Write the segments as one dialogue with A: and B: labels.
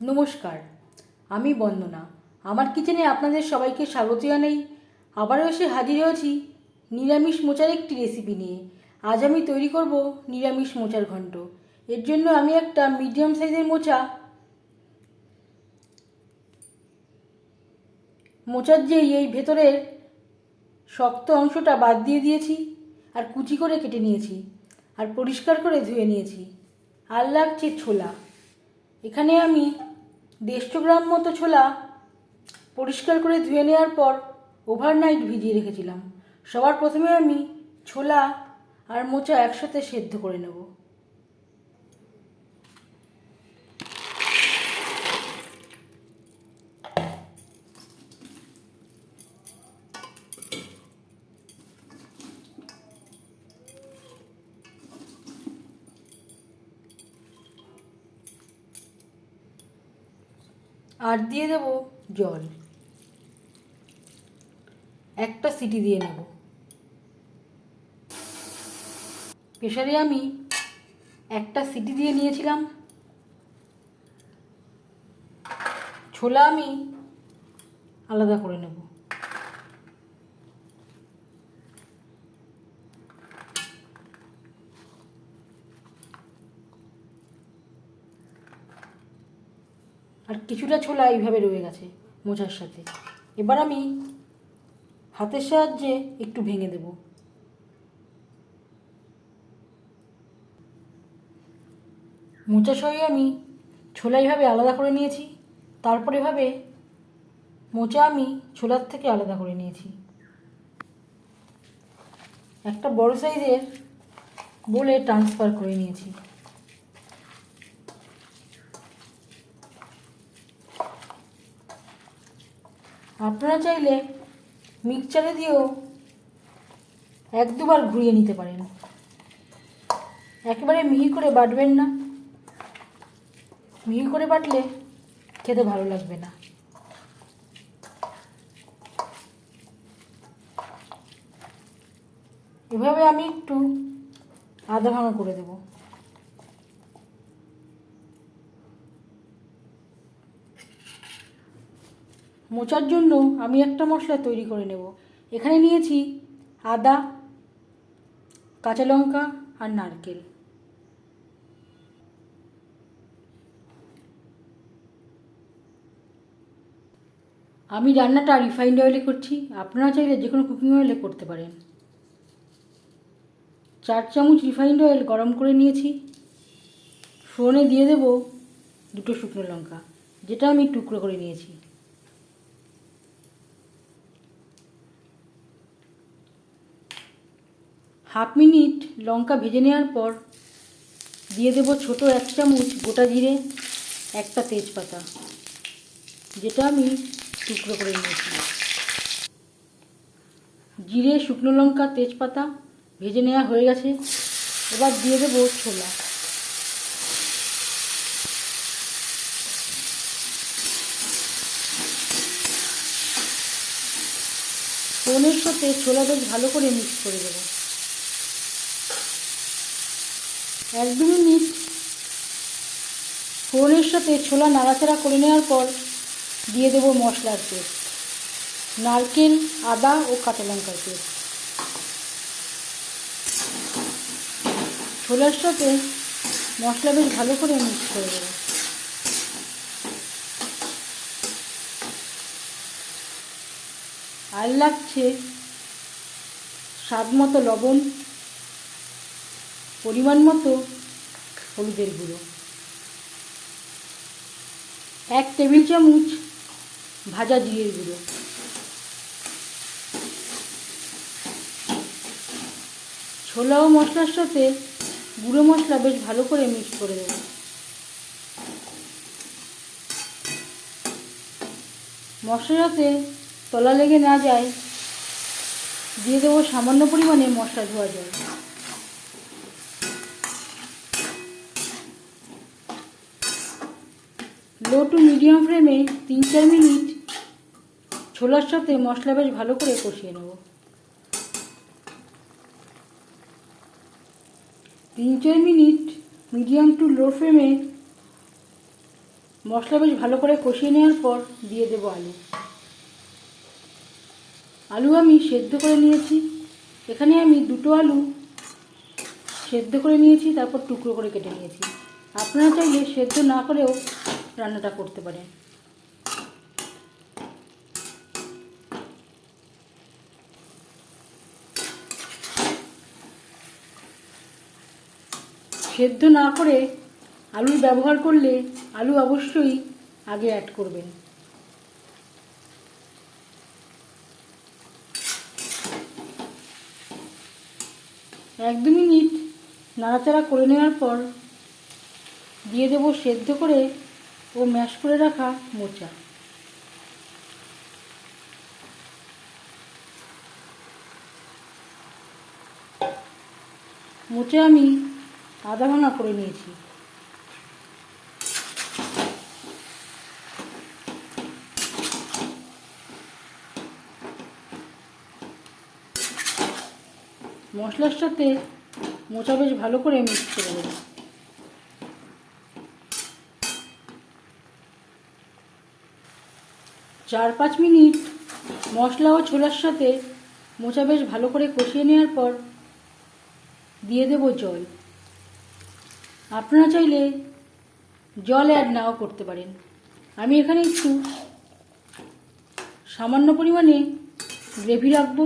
A: নমস্কার, আমি বন্দনা। আমার কিচেনে আপনাদের সবাইকে স্বাগত জানাই। আবারও এসে হাজির হয়েছি নিরামিষ মোচার একটি রেসিপি নিয়ে। আজ আমি তৈরি করব নিরামিষ মোচার ঘন্ট। এর জন্য আমি একটা মিডিয়াম সাইজের মোচা, মোচার যে এই ভেতরের শক্ত অংশটা বাদ দিয়ে দিয়েছি আর কুচি করে কেটে নিয়েছি আর পরিষ্কার করে ধুয়ে নিয়েছি। আর লাগছে ছোলা। এখানে আমি দেড়শো গ্রাম মতো ছোলা পরিষ্কার করে ধুয়ে নেওয়ার পর ওভারনাইট ভিজিয়ে রেখেছিলাম। সবার প্রথমে আমি ছোলা আর মোচা একসাথে সেদ্ধ করে নেব। আর দিয়ে দেব জল। একটা সিটি দিয়ে নেব। প্রেশারে আমি একটা সিটি দিয়ে নিয়েছিলাম। ছোলা আমি আলাদা করে নেব। আর কিছুটা ছোলা এইভাবে রয়ে গেছে মোচার সাথে। এবার আমি হাতের সাহায্যে একটু ভেঙে দেব। মোচা সহি আমি ছোলা এইভাবে আলাদা করে নিয়েছি। তারপর এভাবে মোচা আমি ছোলার থেকে আলাদা করে নিয়েছি। একটা বড় সাইজের বলে ট্রান্সফার করে নিয়েছি। আপনারা চাইলে মিক্সচারে দিয়েও এক দুবার ঘুরিয়ে নিতে পারেন। একেবারে মিহি করে বাটবেন না। মিহি করে বাটলে খেতে ভালো লাগবে না। এভাবে আমি একটু আধা ভাঙা করে দেবো। মোচার জন্য আমি একটা মশলা তৈরি করে নেব। এখানে নিয়েছি আদা, কাঁচা লঙ্কা আর নারকেল। আমি রান্নাটা রিফাইন্ড অয়েলে করছি। আপনারা চাইলে যে কোনো কুকিং অয়েলে করতে পারেন। চার চামচ রিফাইন্ড অয়েল গরম করে নিয়েছি। ফোড়নে দিয়ে দেব দুটো শুকনো লঙ্কা, যেটা আমি টুকরো করে নিয়েছি। হাফ মিনিট লঙ্কা ভেজে নেওয়ার পর দিয়ে দেবো ছোট এক চামচ গোটা জিরে, একটা তেজপাতা, যেটা আমি টুকরো করে নিয়েছি জিরে, শুকনো লঙ্কা, তেজপাতা ভেজে নেওয়া হয়ে গেছে। এবার দিয়ে দেবো ছোলা। ফোনের সাথে ছোলা বেশ ভালো করে মিক্স করে দেবো। এক দু মিনিট ফোড়নের সাথে ছোলা নাড়াচাড়া করে নেওয়ার পর দিয়ে দেবো মশলার পেস্ট, নারকেল, আদা ও কাঁচা লঙ্কার পেস্ট। ছোলার সাথে মশলা বেশ ভালো করে মিক্স করে দেবো আর লাগছে স্বাদ মতো লবণ পরিমাণ মতো হলুদের গুঁড়ো। এক টেবিল চামচ ভাজা জিরের গুঁড়ো। ছোলা ও মশলার সাথে গুঁড়ো মশলা বেশ ভালো করে মিক্স করে দেবো মশলাতে তলা লেগে না যায়, দিয়ে দেবো সামান্য পরিমাণে মশলা ধোয়া জল। লো টু মিডিয়াম ফ্লেমে তিন চার মিনিট ছোলার সাথে মশলা বেশ ভালো করে কষিয়ে নেব। তিন চার মিনিট মিডিয়াম টু লো ফ্লেমে মশলা বেশ ভালো করে কষিয়ে নেওয়ার পর দিয়ে দেবো আলু। আলু আমি সেদ্ধ করে নিয়েছি। এখানে আমি দুটো আলু সেদ্ধ করে নিয়েছি, তারপর টুকরো করে কেটে নিয়েছি। আপনারা চাইলে সেদ্ধ না করেও রান্নাটা করতে পারেন সেদ্ধ না করে আলুর ব্যবহার করলে আলু অবশ্যই আগে অ্যাড করবেন। এক দু মিনিট নাড়াচাড়া করে নেওয়ার পর দিয়ে দেব সেদ্ধ করে ও ম্যাশ করে রাখা মোচা। মোচা আমি আধা ভাঙা করে নিয়েছি। মশলার সাথে মোচা বেশ ভালো করে মিক্স করে দেবো চার পাঁচ মিনিট মশলা ও ছোলার সাথে মোচা বেশ ভালো করে কষিয়ে নেওয়ার পর দিয়ে দেব জল। আপনারা চাইলে জল অ্যাড নাও করতে পারেন। আমি এখানে একটু সামান্য পরিমাণে গ্রেভি রাখব।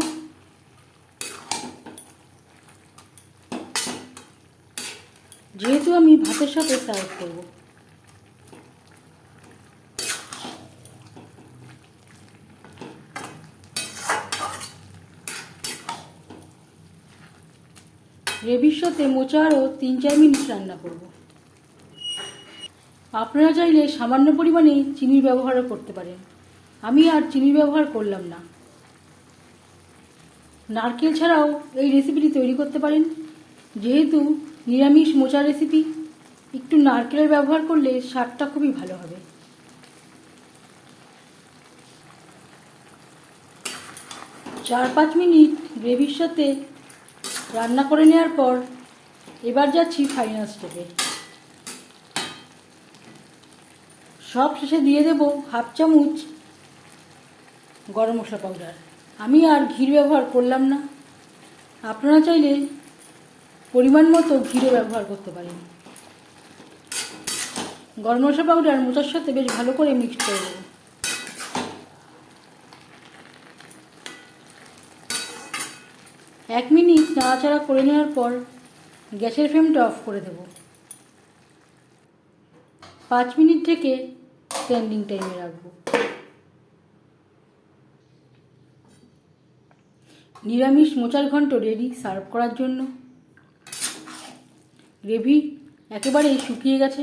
A: যেহেতু আমি ভাতের সাথে সার্ভ করব। গ্রেভির সাথে মোচা আরও তিন চার মিনিট রান্না করব। আপনারা চাইলে সামান্য পরিমাণে চিনির ব্যবহারও করতে পারেন। আমি আর চিনি ব্যবহার করলাম না। নারকেল ছাড়াও এই রেসিপিটি তৈরি করতে পারেন। যেহেতু নিরামিষ মোচা রেসিপি একটু নারকেলের ব্যবহার করলে স্বাদটা খুবই ভালো হবে। চার পাঁচ মিনিট গ্রেভির সাথে রান্না করে নেওয়ার পর এবার যাচ্ছি ফাইনাল স্টেপে সব শেষে দিয়ে দেব হাফ চামচ গরম মশলা পাউডার আমি আর ঘির ব্যবহার করলাম না। আপনারা চাইলে পরিমাণ মতো ঘিরে ব্যবহার করতে পারেন। গরম মশলা পাউডার মোচার সাথে বেশ ভালো করে মিক্সড করে দেবো এক মিনিট নাড়াচাড়া করে নেওয়ার পর গ্যাসের ফ্লেমটা অফ করে দেব। পাঁচ মিনিট থেকে স্ট্যান্ডিং টাইমে রাখব। নিরামিষ মোচার ঘন্ট রেডি সার্ভ করার জন্য। গ্রেভি একেবারেই শুকিয়ে গেছে।